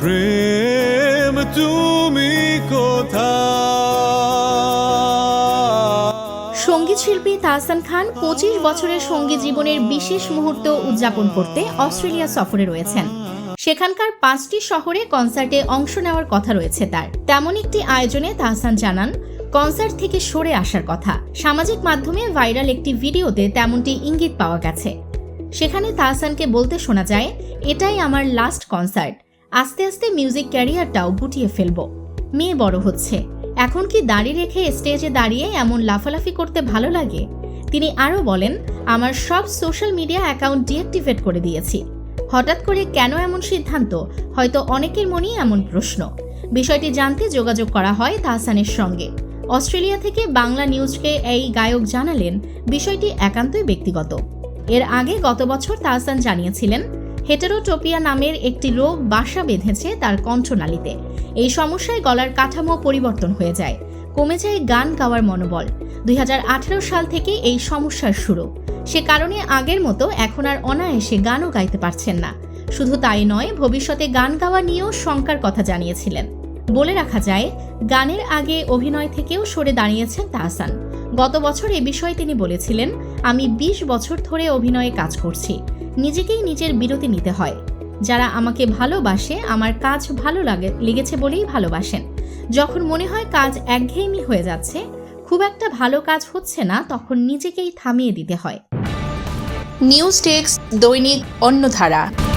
প্রেম তুমি সংগীত শিল্পী তাহসান খান পঁচিশ বছরের সংগীত জীবনের বিশেষ মুহূর্ত উদযাপন করতে অস্ট্রেলিয়া সফরে রয়েছেন। সেখানকার পাঁচটি শহরে কনসার্টে অংশ নেওয়ার কথা রয়েছে তার। তেমন একটি আয়োজনে তাহসান জানান, কনসার্ট থেকে সরে আসার কথা। সামাজিক মাধ্যমে ভাইরাল একটি ভিডিওতে তেমনটি ইঙ্গিত পাওয়া গেছে। সেখানে তাহসানকে বলতে শোনা যায়, এটাই আমার লাস্ট কনসার্ট আস্তে আস্তে মিউজিক ক্যারিয়ারটাও গুটিয়ে ফেলব। মেয়ে বড় হচ্ছে। এখন কি দাড়ি রেখে স্টেজে দাঁড়িয়ে এমন লাফালাফি করতে ভালো লাগে? তিনি আরও বলেন, আমার সব সোশ্যাল মিডিয়া অ্যাকাউন্ট ডিঅ্যাক্টিভেট করে দিয়েছি। হঠাৎ করে কেন এমন সিদ্ধান্ত? হয়তো অনেকের মনেই এমন প্রশ্ন। বিষয়টি জানতে যোগাযোগ করা হয় তাহসানের সঙ্গে। অস্ট্রেলিয়া থেকে বাংলা নিউজকে এই গায়ক জানালেন, বিষয়টি একান্তই ব্যক্তিগত। এর আগে গত বছর তাহসান জানিয়েছিলেন হেটেরোটোপিয়া নামের একটি রোগ বাসা বেঁধেছে তার কণ্ঠনালীতে। এই সমস্যায় গলার কাঠামো পরিবর্তন হয়ে যায়। কমে যায় গান গাওয়ার মনোবল। দুই হাজার আঠেরো সাল থেকে এই সমস্যার শুরু। সে কারণে আগের মতো এখন আর অনায়াসে গানও গাইতে পারছেন না। শুধু তাই নয়, ভবিষ্যতে গান গাওয়া নিয়েও শঙ্কার কথা জানিয়েছিলেন। বলে রাখা যায়, গানের আগে অভিনয় থেকেও সরে দাঁড়িয়েছেন তাহসান। গত বছর এ বিষয়ে তিনি বলেছিলেন, আমি ২০ বছর ধরে অভিনয়ে কাজ করছি। নিজেকেই নিজের বিরতি নিতে হয়। যারা আমাকে ভালোবাসে, আমার কাজ ভালো লাগে, লেগেছে বলেই ভালোবাসেন। যখন মনে হয় কাজ একঘেয়েমি হয়ে যাচ্ছে, খুব একটা ভালো কাজ হচ্ছে না, তখন নিজেকেই থামিয়ে দিতে হয়। নিউজ টেক্স দৈনিক অন্যধারা